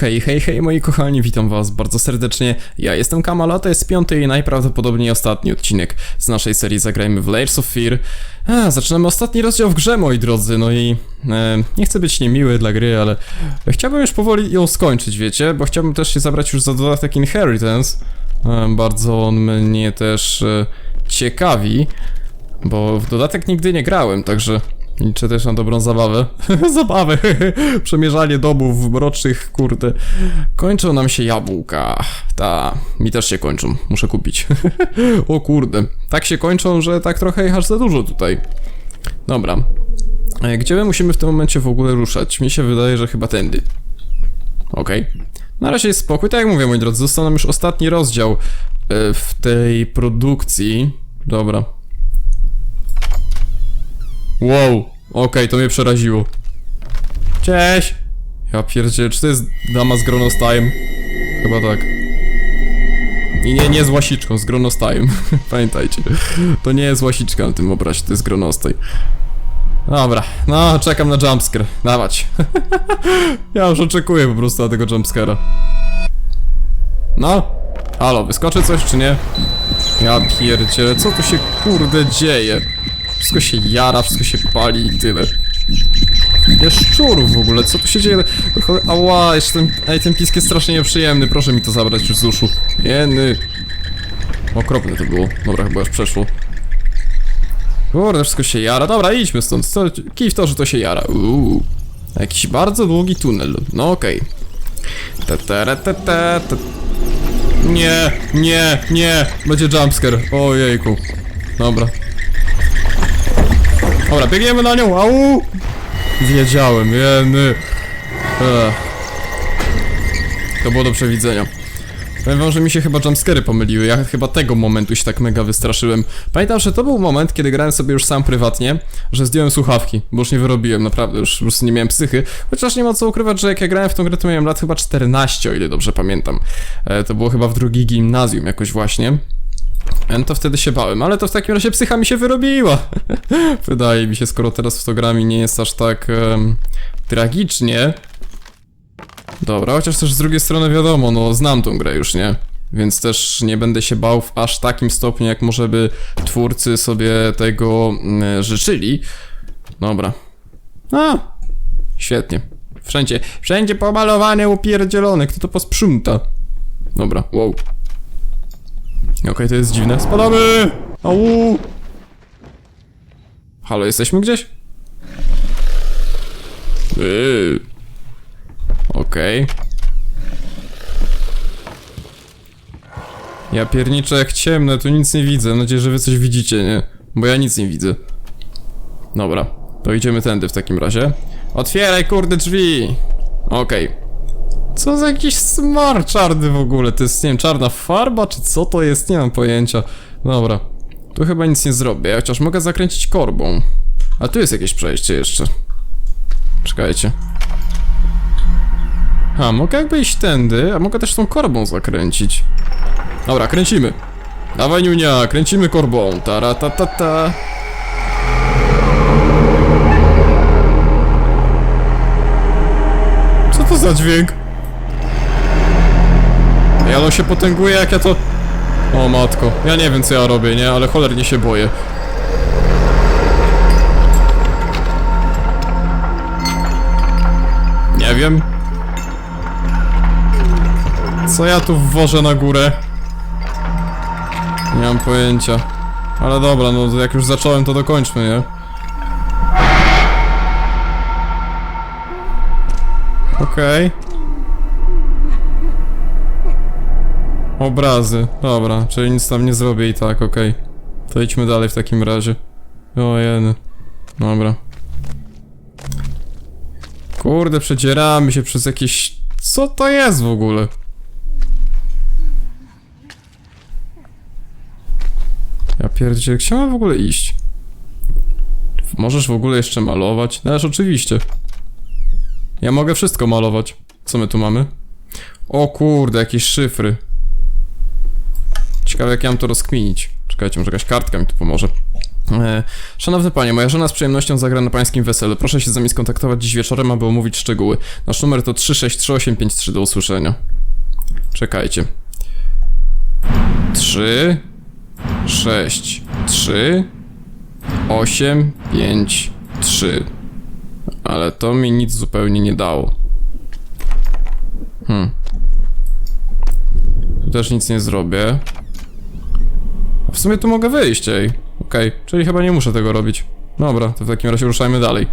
Hej, hej, hej moi kochani, witam was bardzo serdecznie. Ja jestem Kamal, a to jest piąty i najprawdopodobniej ostatni odcinek z naszej serii Zagrajmy w Layers of Fear. A, zaczynamy ostatni rozdział w grze, moi drodzy, no i e, nie chcę być niemiły dla gry, ale chciałbym już powoli ją skończyć, wiecie, bo chciałbym też się zabrać już za dodatek Inheritance. E, bardzo on mnie też e, ciekawi, bo w dodatek nigdy nie grałem, także liczę też na dobrą zabawę. zabawę, przemierzanie domów mrocznych, kurde. Kończą nam się jabłka. Ta, mi też się kończą, muszę kupić. o kurde, tak się kończą, że tak trochę ich aż za dużo tutaj. Dobra. E, Gdzie my musimy w tym momencie w ogóle ruszać? Mi się wydaje, że chyba tędy. Okej. Na razie jest spokój. Tak jak mówię, moi drodzy, został nam już ostatni rozdział e, w tej produkcji. Dobra. Wow, okej, to mnie przeraziło. Cześć! Ja pierdzie, czy to jest dama z gronostajem? Chyba tak. I nie, nie z łasiczką, z gronostajem. Pamiętajcie. To nie jest łasiczka na tym obrazie, to jest gronostaj. Dobra, no czekam na jumpscare. Dawać. ja już oczekuję po prostu na tego jumpscare'a. No? Halo, wyskoczy coś czy nie? Ja pierdzielę, co tu się kurde dzieje? Wszystko się jara, wszystko się pali i tyle. Ile szczurów w ogóle, co tu się dzieje? Ała, jeszcze ten, ej, ten pisk jest strasznie nieprzyjemny, proszę mi to zabrać już z uszu. Jeny. Okropne to było. Dobra, chyba już przeszło. Kurde, wszystko się jara. Dobra, idźmy stąd. Co, kij w to, że to się jara. Uuu. Jakiś bardzo długi tunel. No okej. Re, te, te, te. Nie, nie, nie. Będzie jumpscare. Ojejku. Dobra. Dobra, biegniemy na nią, au! Wiedziałem. Ech. To było do przewidzenia. Powiem wam, że mi się chyba jumpscary pomyliły, ja chyba tego momentu się tak mega wystraszyłem. Pamiętam, że to był moment, kiedy grałem sobie już sam prywatnie, że zdjąłem słuchawki, bo już nie wyrobiłem, naprawdę, już po prostu nie miałem psychy. Chociaż nie ma co ukrywać, że jak ja grałem w tą grę, to miałem lat chyba 14, o ile dobrze pamiętam. E, to było chyba w drugi gimnazjum jakoś właśnie. No to wtedy się bałem, ale to w takim razie psycha mi się wyrobiła. Wydaje mi się, skoro teraz w to gram i nie jest aż tak em, tragicznie. Dobra, chociaż też z drugiej strony wiadomo, no znam tą grę już, nie? Więc też nie będę się bał w aż takim stopniu, jak może by twórcy sobie tego mm, życzyli. Dobra. A, świetnie. Wszędzie, wszędzie pomalowane, upierdzielone. Kto to posprząta? Dobra, wow. Okej, to jest dziwne. Spadamy! Au! Halo, jesteśmy gdzieś? Yy. Okej. Ja pierniczę jak ciemne, tu nic nie widzę. Mam nadzieję, że wy coś widzicie, nie? Bo ja nic nie widzę. Dobra, to idziemy tędy w takim razie. Otwieraj kurde drzwi! Okej. Co za jakiś smar czarny w ogóle? To jest, nie wiem, czarna farba, czy co to jest? Nie mam pojęcia. Dobra. Tu chyba nic nie zrobię, chociaż mogę zakręcić korbą. A tu jest jakieś przejście jeszcze. Czekajcie. A, mogę jakby iść tędy, a mogę też tą korbą zakręcić. Dobra, kręcimy. Dawaj Niunia, kręcimy korbą. Tara ta ta ta. Co to za dźwięk? Ja on się potęguje jak ja to... O matko, ja nie wiem co ja robię, nie? Ale cholernie się boję. Nie wiem. Co ja tu wwożę na górę? Nie mam pojęcia. Ale dobra, no jak już zacząłem, to dokończmy, nie? Okej. Obrazy. Dobra, czyli nic tam nie zrobię i tak, okej. To idźmy dalej w takim razie. O jeny. Dobra. Kurde, przedzieramy się przez jakieś... Co to jest w ogóle? Ja pierdzielę, gdzie mam w ogóle iść? Możesz w ogóle jeszcze malować? No, oczywiście. Ja mogę wszystko malować. Co my tu mamy? O kurde, jakieś szyfry. Ciekawe jak ja mam to rozkminić. Czekajcie, może jakaś kartka mi tu pomoże. E, Szanowny panie, moja żona z przyjemnością zagra na pańskim weselu. Proszę się z nami skontaktować dziś wieczorem, aby omówić szczegóły. Nasz numer to 3638553 do usłyszenia. Czekajcie. 3 6 3 8 5 3 Ale to mi nic zupełnie nie dało. Hmm. Tu też nic nie zrobię. W sumie tu mogę wyjść, ej. Okej, czyli chyba nie muszę tego robić. Dobra, to w takim razie ruszajmy dalej.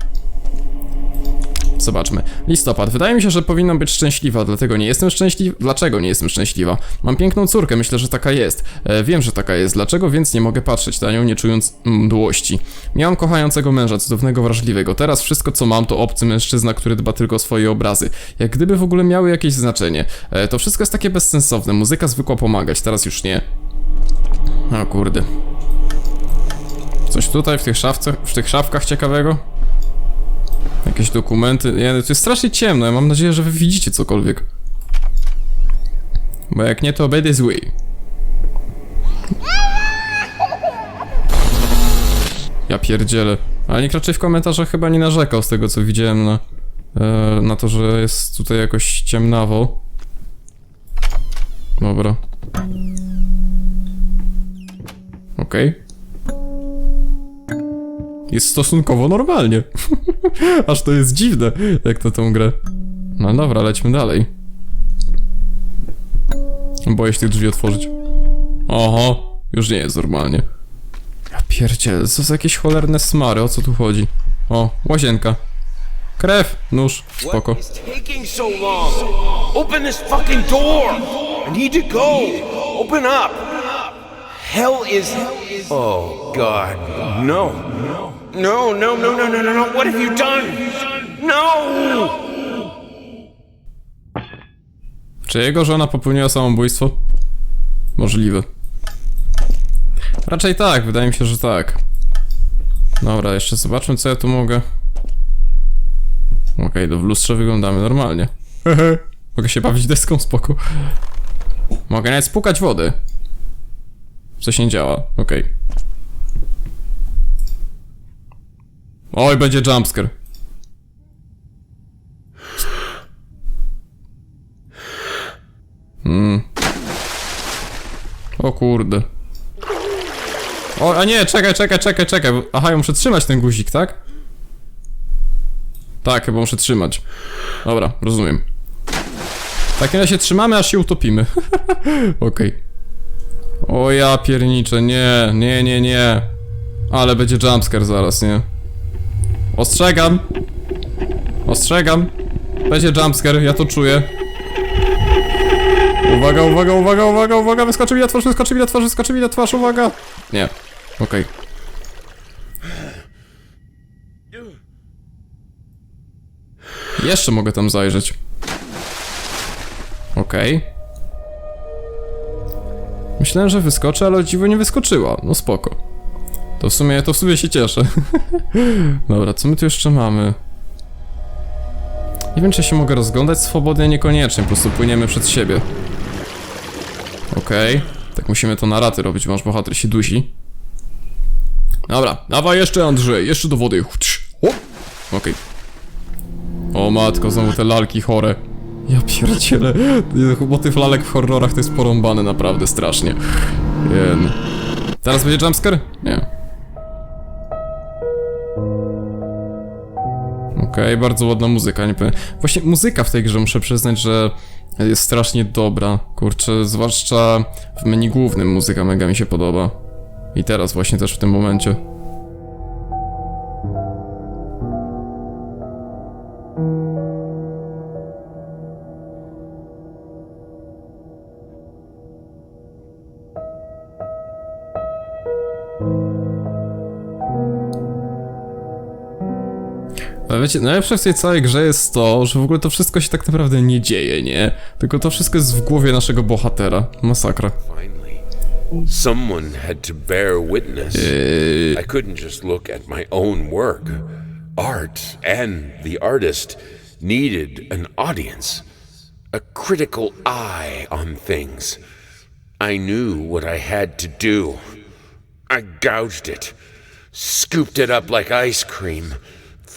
Zobaczmy. Listopad. Wydaje mi się, że powinnam być szczęśliwa, dlatego nie jestem szczęśliwa. Dlaczego nie jestem szczęśliwa? Mam piękną córkę, myślę, że taka jest. E, wiem, że taka jest. Dlaczego więc nie mogę patrzeć na nią, nie czując mdłości? Miałam kochającego męża, cudownego, wrażliwego. Teraz wszystko, co mam, to obcy mężczyzna, który dba tylko o swoje obrazy. Jak gdyby w ogóle miały jakieś znaczenie. E, to wszystko jest takie bezsensowne. Muzyka zwykła pomagać, teraz już nie. O kurde. Coś tutaj w tych szafcach, w tych szafkach ciekawego? Jakieś dokumenty. Nie, to jest strasznie ciemno. Ja mam nadzieję, że wy widzicie cokolwiek. Bo jak nie, to obejdę zły. Ja pierdzielę. Ale nikt raczej w komentarzach chyba nie narzekał z tego, co widziałem na, e, na to, że jest tutaj jakoś ciemnawo. Dobra. Okej. Jest stosunkowo normalnie. Aż to jest dziwne, jak to tą grę. No dobra, lećmy dalej. Boję się tych drzwi otworzyć. Oho, już nie jest normalnie. Ja pierdzielę, co za jakieś cholerne smary, o co tu chodzi? O, łazienka. Krew, nóż, spoko. Open this fucking door! I need to go! Open up! Hell is. Oh, God. No. No, no, no, no, no, no, no. What have you done? No! Czy jego żona popełniła samobójstwo? Możliwe. Raczej tak, wydaje mi się, że tak. Dobra, jeszcze zobaczmy, co ja tu mogę. Okej, do w lustrze wyglądamy normalnie. mogę się bawić deską, spoko. Mogę nawet spłukać wody. Coś nie działa, okej. Oj, będzie jumpscare. O kurde. O, a nie, czekaj, czekaj, czekaj, czekaj. Aha, ja muszę trzymać ten guzik, tak? Tak, chyba muszę trzymać. Dobra, rozumiem. W takim razie trzymamy, aż się utopimy. Okej. O ja pierniczę, nie, nie, nie, nie. Ale będzie jumpscare zaraz, nie? Ostrzegam. Ostrzegam. Będzie jumpscare, ja to czuję. Uwaga, uwaga, uwaga, uwaga, uwaga, wyskoczy mi na twarz, wyskoczy mi na twarz, wyskoczy mi na twarz, uwaga! Nie. Okej. Jeszcze mogę tam zajrzeć. Okej. Myślałem, że wyskoczy, ale o dziwo nie wyskoczyła. No spoko. To w sumie, to w sumie się cieszę. Dobra, co my tu jeszcze mamy? Nie wiem, czy się mogę rozglądać swobodnie, niekoniecznie, po prostu płyniemy przed siebie. Okej. Tak musimy to na raty robić, bo nasz bohater się dusi. Dobra, dawaj jeszcze Andrzej, jeszcze do wody. Okej. O matko, znowu te lalki chore. Ja pierdzielę. Motyw lalek w horrorach to jest porąbany naprawdę strasznie. Jen. Teraz będzie jumpscare? Nie. Okej, bardzo ładna muzyka, nie powiem. Właśnie muzyka w tej grze muszę przyznać, że jest strasznie dobra. Kurczę, zwłaszcza w menu głównym muzyka mega mi się podoba. I teraz właśnie też w tym momencie. Wiecie, najlepsze w tej całej grze jest to, że w ogóle to wszystko się tak naprawdę nie dzieje, nie? Tylko to wszystko jest w głowie naszego bohatera. Masakra. Someone had to bear witness. I couldn't just look at my own work. Art and the artist needed an audience, a critical eye on things. I knew what I had to do. I gouged it. scooped it up like ice cream,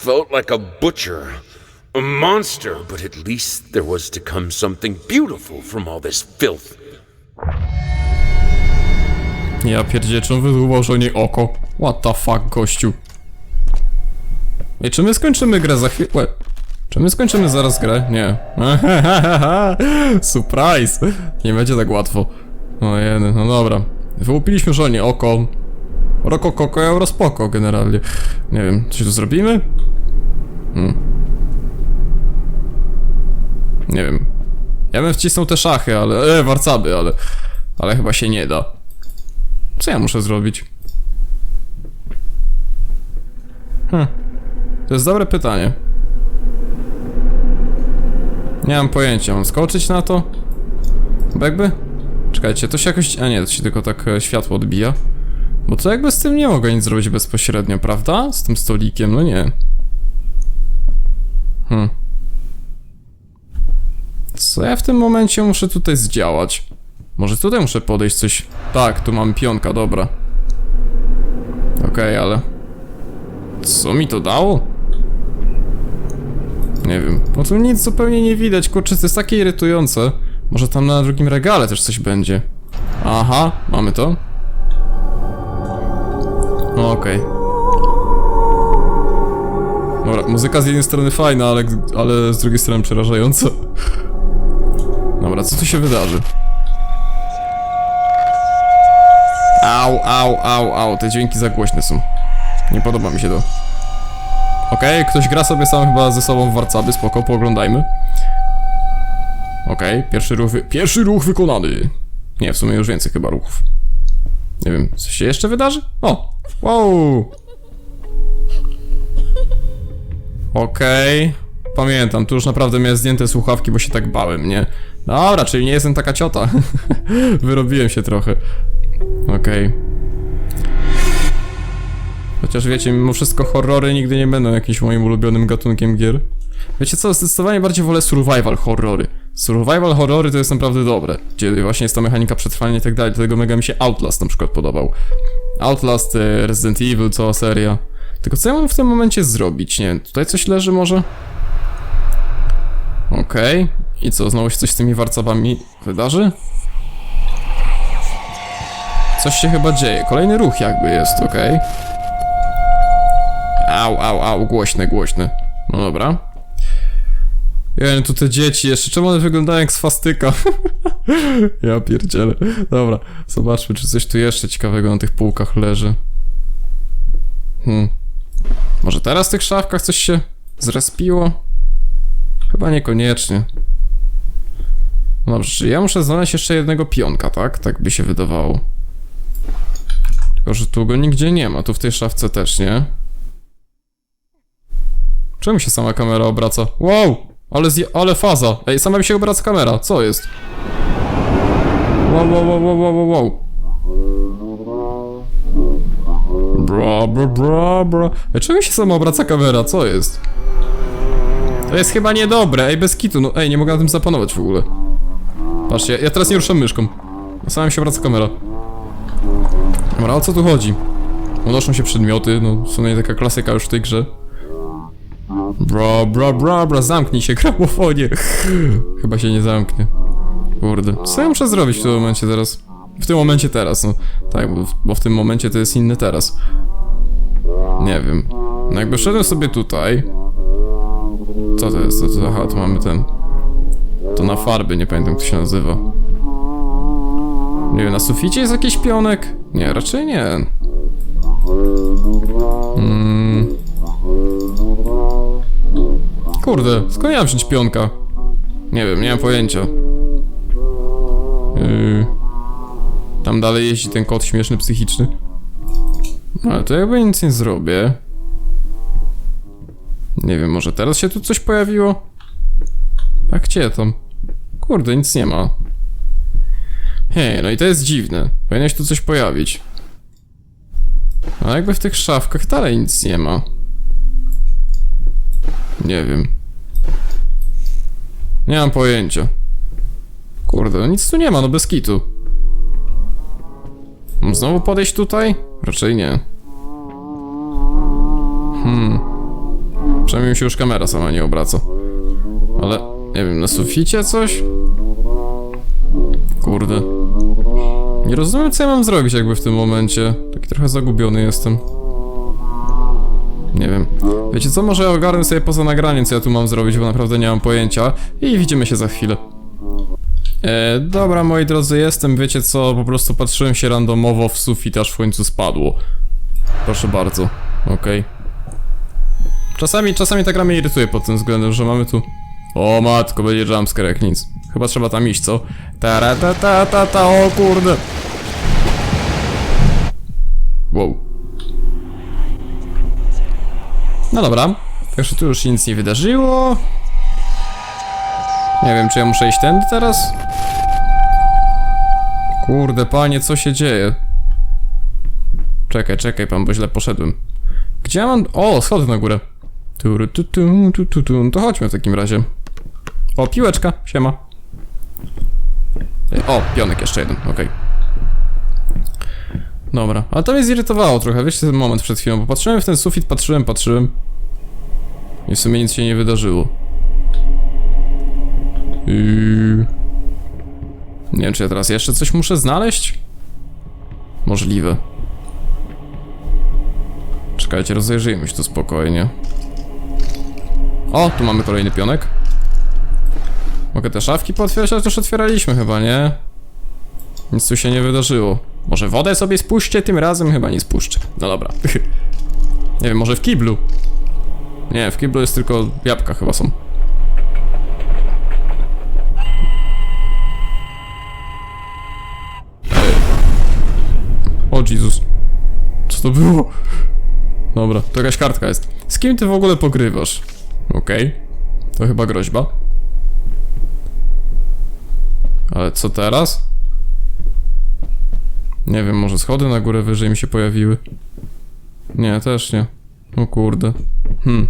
felt like a butcher, a monster, but at least there was to come something beautiful from all this filth. Ja pierdzielę, czy on wydłubał żonie oko? What the fuck, gościu? Ej, czy my skończymy grę za chwilę? Czy my skończymy zaraz grę? Nie. Surprise! Nie będzie tak łatwo. O jedy, no dobra. Wyłupiliśmy żonie oko. Roko koko, euro spoko generalnie. Nie wiem, coś tu zrobimy? Hmm. Nie wiem. Ja bym wcisnął te szachy, ale... E, warcaby, ale... Ale chyba się nie da. Co ja muszę zrobić? Hm. To jest dobre pytanie. Nie mam pojęcia, mam skoczyć na to? Bo jakby... Czekajcie, to się jakoś... A nie, to się tylko tak e, światło odbija. Bo to jakby z tym nie mogę nic zrobić bezpośrednio, prawda? Z tym stolikiem, no nie. Hm. Co ja w tym momencie muszę tutaj zdziałać? Może tutaj muszę podejść coś... Tak, tu mam pionka, dobra. Okej, ale... Co mi to dało? Nie wiem. No tu nic zupełnie nie widać, kurczę, to jest takie irytujące. Może tam na drugim regale też coś będzie. Aha, mamy to. No okej. Dobra, muzyka z jednej strony fajna, ale, ale z drugiej strony przerażająca. Dobra, co tu się wydarzy? Au, au, au, au, te dźwięki za głośne są. Nie podoba mi się to. Okej, ktoś gra sobie sam chyba ze sobą w warcaby, spoko, pooglądajmy. Okej, pierwszy ruch. Pierwszy ruch wykonany! Nie, w sumie już więcej chyba ruchów. Nie wiem, co się jeszcze wydarzy? O! Wow! Okej. Pamiętam, tu już naprawdę miałem zdjęte słuchawki, bo się tak bałem, nie? Dobra, czyli nie jestem taka ciota. Wyrobiłem się trochę. Okej. Chociaż wiecie, mimo wszystko horrory nigdy nie będą jakimś moim ulubionym gatunkiem gier. Wiecie co, zdecydowanie bardziej wolę survival horrory. Survival horrory to jest naprawdę dobre, gdzie właśnie jest ta mechanika przetrwania i tak dalej, dlatego mega mi się Outlast na przykład podobał. Outlast, e, Resident Evil, cała seria. Tylko co ja mam w tym momencie zrobić? Nie wiem, tutaj coś leży może? Okej. I co, znowu się coś z tymi warcawami wydarzy? Coś się chyba dzieje. Kolejny ruch jakby jest, okej. Au, au, au, głośne, głośne. No dobra. Ja tu te dzieci jeszcze, czemu one wyglądają jak swastyka? ja pierdzielę. Dobra, zobaczmy, czy coś tu jeszcze ciekawego na tych półkach leży. Hmm. Może teraz w tych szafkach coś się zrespiło? Chyba niekoniecznie. Dobrze, czyli ja muszę znaleźć jeszcze jednego pionka, tak? Tak by się wydawało. Tylko, że tu go nigdzie nie ma, tu w tej szafce też nie. Czemu się sama kamera obraca? Wow! Ale, zje, ale faza! Ej, sama mi się obraca kamera, co jest? Wow, wow, wow, wow, wow, wow. Bra, bra, bra, bra. Ej, czemu się sama obraca kamera, co jest? To jest chyba niedobre, ej, bez kitu, no ej, nie mogę na tym zapanować w ogóle. Patrzcie, ja teraz nie ruszam myszką. Sama mi się obraca kamera. Dobra, o co tu chodzi? Unoszą się przedmioty, no w sumie taka klasyka już w tej grze. Bra, bra, bra, bra, zamknij się, gramofonie. Chyba się nie zamknie. Kurde, co ja muszę zrobić w tym momencie teraz? W tym momencie teraz, no. Tak, bo, bo w tym momencie to jest inny teraz. Nie wiem. No jakby szedłem sobie tutaj. Co to jest? To, to, aha, tu mamy ten. To na farby, nie pamiętam jak to się nazywa. Nie wiem, na suficie jest jakiś pionek? Nie, raczej nie. Kurde, skąd ja mam wziąć pionka? Nie wiem, nie mam pojęcia. Yy. Tam dalej jeździ ten kot śmieszny, psychiczny. No, Ale to jakby nic nie zrobię. Nie wiem, może teraz się tu coś pojawiło? A gdzie tam? Kurde, nic nie ma. Hej, no i to jest dziwne. Powinno się tu coś pojawić. A jakby w tych szafkach dalej nic nie ma. Nie wiem. Nie mam pojęcia. Kurde, no nic tu nie ma, no bez kitu. Mam znowu podejść tutaj? Raczej nie. Hmm. Przynajmniej mi się już kamera sama nie obraca. Ale, nie wiem, na suficie coś? Kurde. Nie rozumiem, co ja mam zrobić jakby w tym momencie. Taki trochę zagubiony jestem. Nie wiem. Wiecie co, może ogarnę sobie poza nagraniem, co ja tu mam zrobić, bo naprawdę nie mam pojęcia. I widzimy się za chwilę. E, dobra, moi drodzy, jestem, wiecie co, po prostu patrzyłem się randomowo w sufit, aż w końcu spadło. Proszę bardzo, okej. Czasami, czasami ta gra mnie irytuje pod tym względem, że mamy tu... O matko, będzie jumpscare jak nic. Chyba trzeba tam iść, co? Ta ta ta ta ta, o kurde. Wow. No dobra, także tu już się nic nie wydarzyło. Nie wiem, czy ja muszę iść tędy teraz? Kurde, panie, co się dzieje? Czekaj, czekaj pan, bo źle poszedłem. Gdzie ja mam... O, schody na górę. Tu, tu, tu, tu, tu, tu. To chodźmy w takim razie. O, piłeczka, siema. O, pionek jeszcze jeden, okej. Dobra, ale to mnie zirytowało trochę, wiecie ten moment przed chwilą, bo patrzyłem w ten sufit, patrzyłem, patrzyłem. I w sumie nic się nie wydarzyło. Yy... Nie wiem, czy ja teraz jeszcze coś muszę znaleźć? Możliwe. Czekajcie, rozejrzyjmy się tu spokojnie. O, tu mamy kolejny pionek. Mogę te szafki pootwierać, ale to już otwieraliśmy chyba, nie? Nic tu się nie wydarzyło. Może wodę sobie spuśćcie tym razem? Chyba nie spuszczę. No dobra. nie wiem, może w kiblu? Nie, w kiblu jest tylko jabłka chyba są. O Jezus. Co to było? Dobra, to jakaś kartka jest. Z kim ty w ogóle pogrywasz? Okej. To chyba groźba. Ale co teraz? Nie wiem, może schody na górę wyżej mi się pojawiły. Nie, też nie. O kurde. Hmm.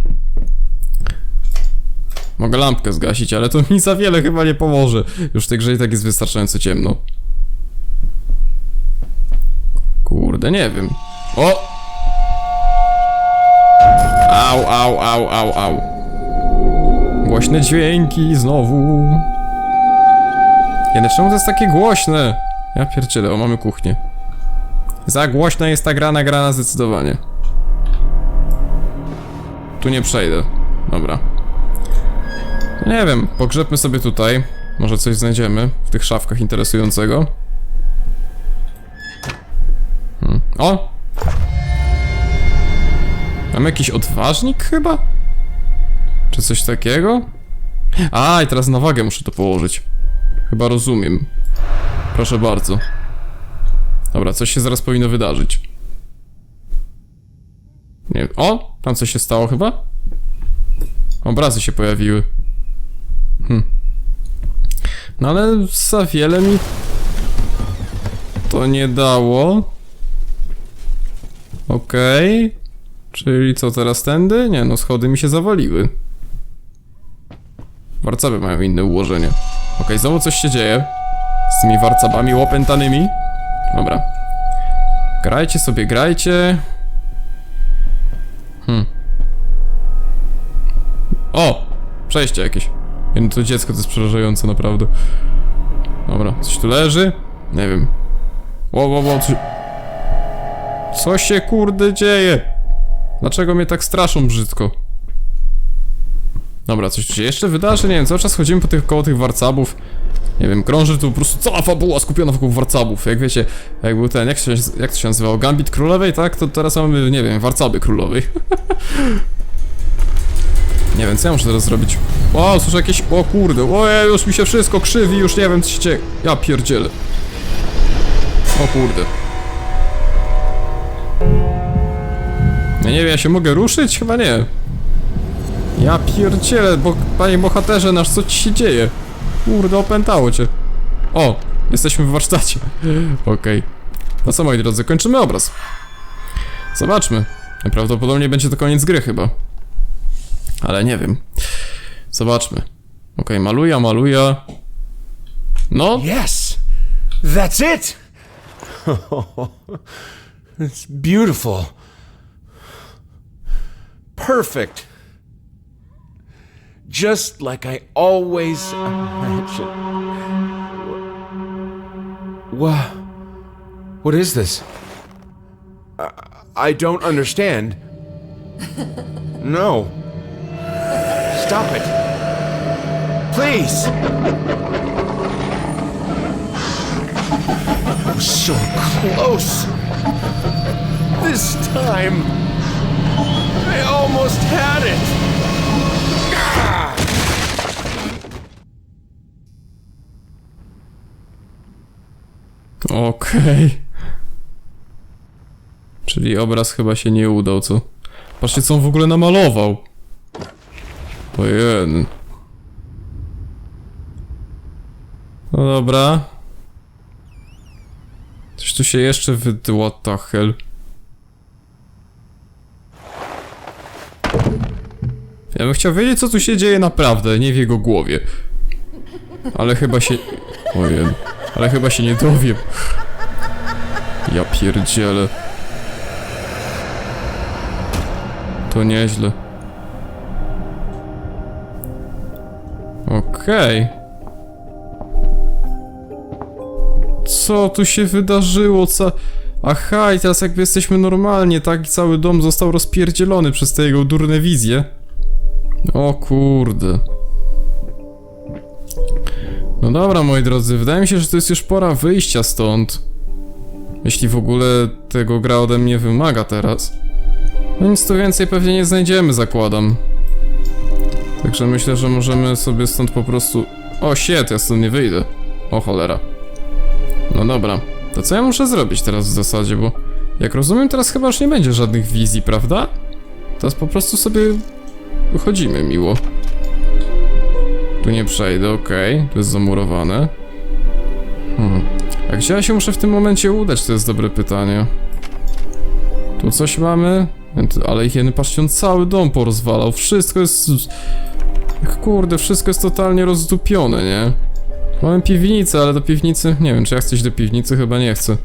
Mogę lampkę zgasić, ale to mi za wiele chyba nie pomoże. Już w tej grze i tak jest wystarczająco ciemno. Kurde, nie wiem. O! Au, au, au, au, au. Głośne dźwięki znowu. Jeden, czemu to jest takie głośne? Ja pierdzielę, o, mamy kuchnię. Za głośna jest ta gra nagrana zdecydowanie. Tu nie przejdę. Dobra. Nie wiem, pogrzebmy sobie tutaj. Może coś znajdziemy w tych szafkach interesującego. Hmm. O! Mam jakiś odważnik chyba? Czy coś takiego? A, i teraz na wagę muszę to położyć. Chyba rozumiem. Proszę bardzo. Dobra, coś się zaraz powinno wydarzyć. Nie wiem. O! Tam coś się stało chyba? Obrazy się pojawiły. Hm. No ale za wiele mi to nie dało. Okej. Czyli co teraz tędy? Nie, no schody mi się zawaliły. Warcaby mają inne ułożenie. Okej, znowu coś się dzieje. Z tymi warcabami łopętanymi. Dobra. Grajcie sobie, grajcie. Hmm. O! Przejście jakieś. Jedno to dziecko to jest przerażające, naprawdę. Dobra, coś tu leży? Nie wiem. Ło, ło, ło, coś... Co się kurde dzieje? Dlaczego mnie tak straszą brzydko? Dobra, coś tu się jeszcze wydarzy? Nie wiem, cały czas chodzimy po tych, koło tych warcabów. Nie wiem, krąży tu po prostu cała fabuła skupiona wokół warcabów. Jak wiecie, jak był ten, jak, się, jak to się nazywało? Gambit Królowej, tak? To teraz mamy, nie wiem, warcaby królowej. nie wiem, co ja muszę teraz zrobić? O, słyszę jakieś... O kurde, o już mi się wszystko krzywi, już nie wiem, co się dzieje. Ja pierdzielę. O kurde. Ja nie wiem, ja się mogę ruszyć? Chyba nie. Ja pierdzielę, bo panie bohaterze nasz, co ci się dzieje? Kurde, opętało cię. O, jesteśmy w warsztacie. Okej. No co moi drodzy, kończymy obraz. Zobaczmy. Najprawdopodobniej będzie to koniec gry chyba. Ale nie wiem. Zobaczmy. Okej, maluja, maluja. No, Yes, that's it. it's beautiful. perfect. Just like I always imagined. What? What is this? I, I don't understand. No. Stop it. Please. I was so close. This time, I almost had it. Okej. Czyli obraz chyba się nie udał, co? Patrzcie, co on w ogóle namalował. Ojej. No dobra. Coś tu się jeszcze wy... What the hell? Ja bym chciał wiedzieć, co tu się dzieje naprawdę, nie w jego głowie. Ale chyba się... Ojej. Ale chyba się nie dowiem. Ja pierdzielę. To nieźle. Okej. Co tu się wydarzyło? Co... Aha, i teraz jakby jesteśmy normalnie, tak? I cały dom został rozpierdzielony przez te jego durne wizje. O kurde. No dobra, moi drodzy, wydaje mi się, że to jest już pora wyjścia stąd. Jeśli w ogóle tego gra ode mnie wymaga teraz. No nic tu więcej pewnie nie znajdziemy, zakładam. Także myślę, że możemy sobie stąd po prostu... O, shit, ja stąd nie wyjdę. O cholera. No dobra. To co ja muszę zrobić teraz w zasadzie, bo... Jak rozumiem, teraz chyba już nie będzie żadnych wizji, prawda? Teraz po prostu sobie... Wychodzimy miło. Tu nie przejdę, okej. Tu jest zamurowane. Hmm. A gdzie ja się muszę w tym momencie udać? To jest dobre pytanie. Tu coś mamy? Ale jeden, patrzcie, on cały dom porozwalał. Wszystko jest... Kurde, wszystko jest totalnie rozdupione, nie? Mamy piwnicę, ale do piwnicy... Nie wiem, czy ja chcę iść do piwnicy? Chyba nie chcę.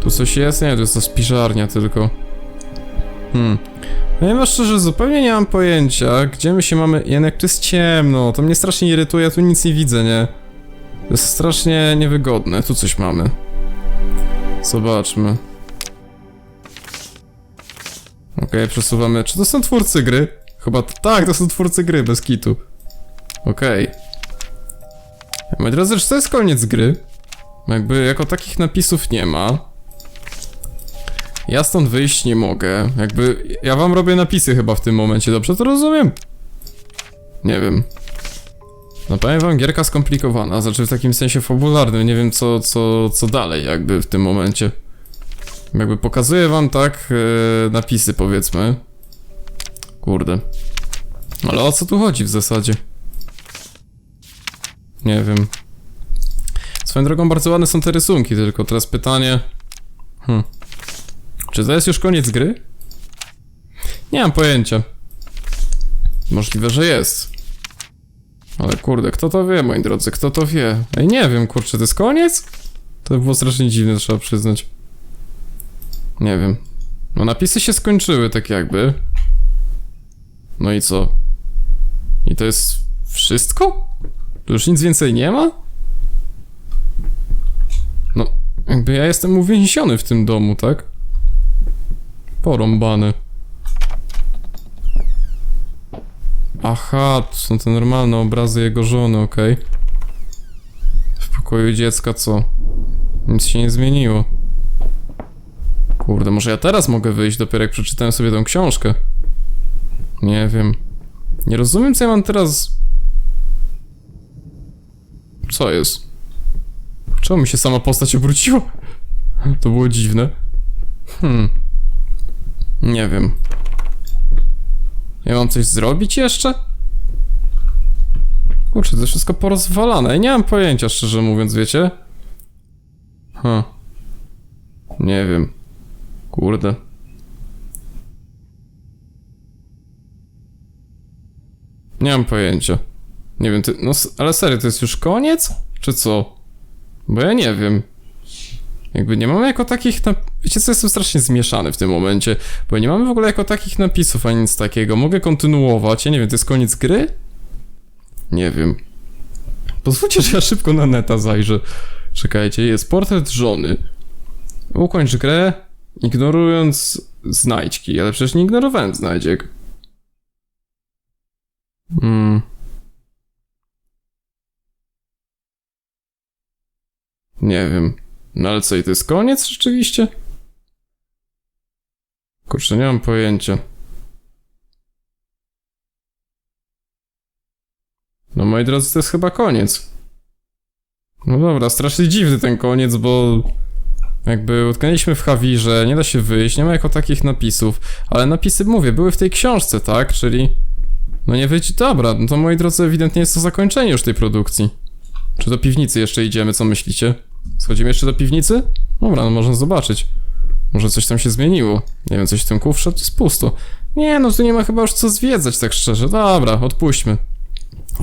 Tu coś jest? Nie, to jest ta spiżarnia tylko. Hmm. Powiem wam szczerze, zupełnie nie mam pojęcia, gdzie my się mamy... Jednak tu jest ciemno, to mnie strasznie irytuje, ja tu nic nie widzę, nie? To jest strasznie niewygodne. Tu coś mamy. Zobaczmy. Okej, przesuwamy. Czy to są twórcy gry? Chyba t- tak, to są twórcy gry, bez kitu. Okej. Moi drodzy, czy to jest koniec gry? Jakby jako takich napisów nie ma. Ja stąd wyjść nie mogę. Jakby ja wam robię napisy chyba w tym momencie, dobrze to rozumiem? Nie wiem. No powiem wam, gierka skomplikowana, znaczy w takim sensie fabularnym, nie wiem co, co, co dalej jakby w tym momencie. Jakby pokazuję wam tak e, napisy powiedzmy. Kurde. Ale o co tu chodzi w zasadzie? Nie wiem. Swoją drogą bardzo ładne są te rysunki, tylko teraz pytanie... Hmm. Czy to jest już koniec gry? Nie mam pojęcia. Możliwe, że jest. Ale kurde, kto to wie, moi drodzy, kto to wie? Ej, nie wiem, kurczę, to jest koniec? To by było strasznie dziwne, trzeba przyznać. Nie wiem. No napisy się skończyły, tak jakby. No i co? I to jest wszystko? Tu już nic więcej nie ma? No, jakby ja jestem uwięziony w tym domu, tak? Porąbany. Aha, to są te normalne obrazy jego żony, okej. W pokoju dziecka co? Nic się nie zmieniło. Kurde, może ja teraz mogę wyjść, dopiero jak przeczytałem sobie tą książkę. Nie wiem. Nie rozumiem, co ja mam teraz... Co jest? Czemu mi się sama postać obróciła? To było dziwne. Hmm. Nie wiem. Ja mam coś zrobić jeszcze? Kurczę, to wszystko porozwalane. Nie mam pojęcia, szczerze mówiąc, wiecie? Huh. Nie wiem. Kurde. Nie mam pojęcia. Nie wiem, ty, no ale serio, to jest już koniec? Czy co? Bo ja nie wiem. Jakby nie mamy jako takich nap... Wiecie co, jestem strasznie zmieszany w tym momencie, bo nie mamy w ogóle jako takich napisów ani nic takiego. Mogę kontynuować, ja nie wiem, to jest koniec gry? Nie wiem. Pozwólcie, że ja szybko na neta zajrzę. Czekajcie, jest portret żony. Ukończ grę, ignorując znajdźki, ale przecież nie ignorowałem znajdziek. Hmm. Nie wiem. No ale co, i to jest koniec rzeczywiście? Kurczę, nie mam pojęcia. No moi drodzy, to jest chyba koniec. No dobra, strasznie dziwny ten koniec, bo jakby utknęliśmy w Hawirze, nie da się wyjść, nie ma jako takich napisów, ale napisy, mówię, były w tej książce, tak? Czyli... No nie wyjść, dobra, no to moi drodzy, ewidentnie jest to zakończenie już tej produkcji. Czy do piwnicy jeszcze idziemy, co myślicie? Schodzimy jeszcze do piwnicy? Dobra, no można zobaczyć. Może coś tam się zmieniło. Nie wiem, coś w tym kufrze, to jest pusto. Nie, no tu nie ma chyba już co zwiedzać, tak szczerze. Dobra, odpuśćmy.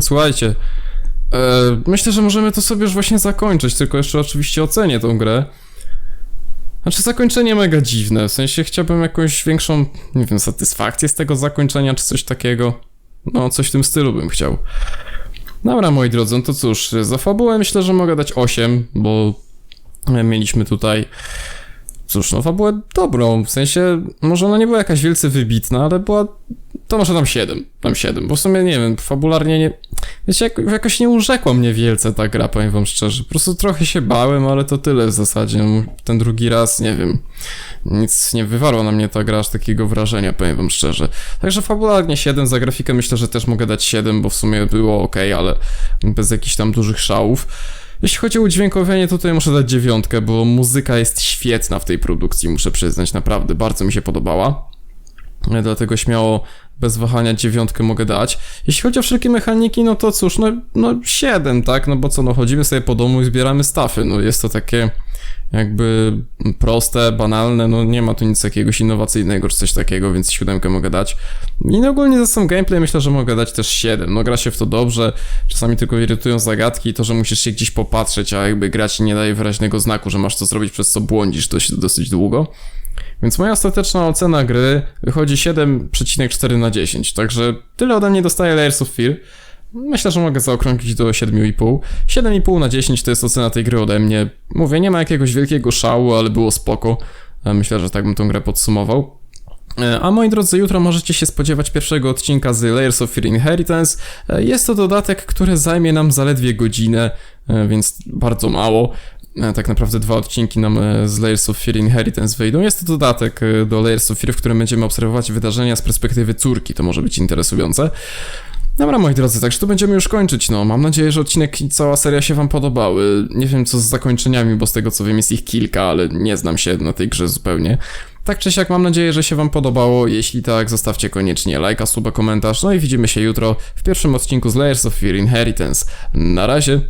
Słuchajcie, e, myślę, że możemy to sobie już właśnie zakończyć, tylko jeszcze oczywiście ocenię tą grę. Znaczy zakończenie mega dziwne, w sensie chciałbym jakąś większą, nie wiem, satysfakcję z tego zakończenia, czy coś takiego. No, coś w tym stylu bym chciał. Dobra, moi drodzy, no to cóż, za fabułę myślę, że mogę dać 8, bo mieliśmy tutaj... Cóż, no fabułę dobrą, w sensie, może ona nie była jakaś wielce wybitna, ale była... To może tam 7, tam 7, bo w sumie, nie wiem, fabularnie nie... Wiecie, jak, jakoś nie urzekła mnie wielce ta gra, powiem wam szczerze. Po prostu trochę się bałem, ale to tyle w zasadzie. No, Ten drugi raz, nie wiem, nic nie wywarła na mnie ta gra aż takiego wrażenia, powiem wam szczerze. Także fabularnie 7, za grafikę myślę, że też mogę dać 7, bo w sumie było ok, ale bez jakichś tam dużych szałów. Jeśli chodzi o udźwiękowienie, tutaj muszę dać dziewiątkę, bo muzyka jest świetna w tej produkcji, muszę przyznać, naprawdę, bardzo mi się podobała. Dlatego śmiało, bez wahania dziewiątkę mogę dać. Jeśli chodzi o wszelkie mechaniki, no to cóż, no, no 7, tak? No bo co, no chodzimy sobie po domu i zbieramy stafy, no jest to takie jakby proste, banalne, no nie ma tu nic jakiegoś innowacyjnego czy coś takiego, więc siódemkę mogę dać. I no ogólnie za sam gameplay myślę, że mogę dać też 7. No gra się w to dobrze, czasami tylko irytują zagadki i to, że musisz się gdzieś popatrzeć, a jakby grać nie daje wyraźnego znaku, że masz to zrobić, przez co błądzisz dość, dosyć długo. Więc moja ostateczna ocena gry wychodzi 7,4 na 10, także tyle ode mnie dostaje Layers of Fear. Myślę, że mogę zaokrąglić do 7,5. 7,5 na 10 to jest ocena tej gry ode mnie. Mówię, nie ma jakiegoś wielkiego szału, ale było spoko. E, Myślę, że tak bym tą grę podsumował. E, A moi drodzy, jutro możecie się spodziewać pierwszego odcinka z Layers of Fear Inheritance. E, Jest to dodatek, który zajmie nam zaledwie godzinę, więc bardzo mało. E, Tak naprawdę dwa odcinki nam e, z Layers of Fear Inheritance wyjdą. Jest to dodatek e, do Layers of Fear, w którym będziemy obserwować wydarzenia z perspektywy córki. To może być interesujące. Dobra, moi drodzy, także tu będziemy już kończyć. No, mam nadzieję, że odcinek i cała seria się Wam podobały. Nie wiem co z zakończeniami, bo z tego co wiem jest ich kilka, ale nie znam się na tej grze zupełnie. Tak czy siak, mam nadzieję, że się Wam podobało. Jeśli tak, zostawcie koniecznie lajka, suba, komentarz. No i widzimy się jutro w pierwszym odcinku z Layers of Fear Inheritance. Na razie.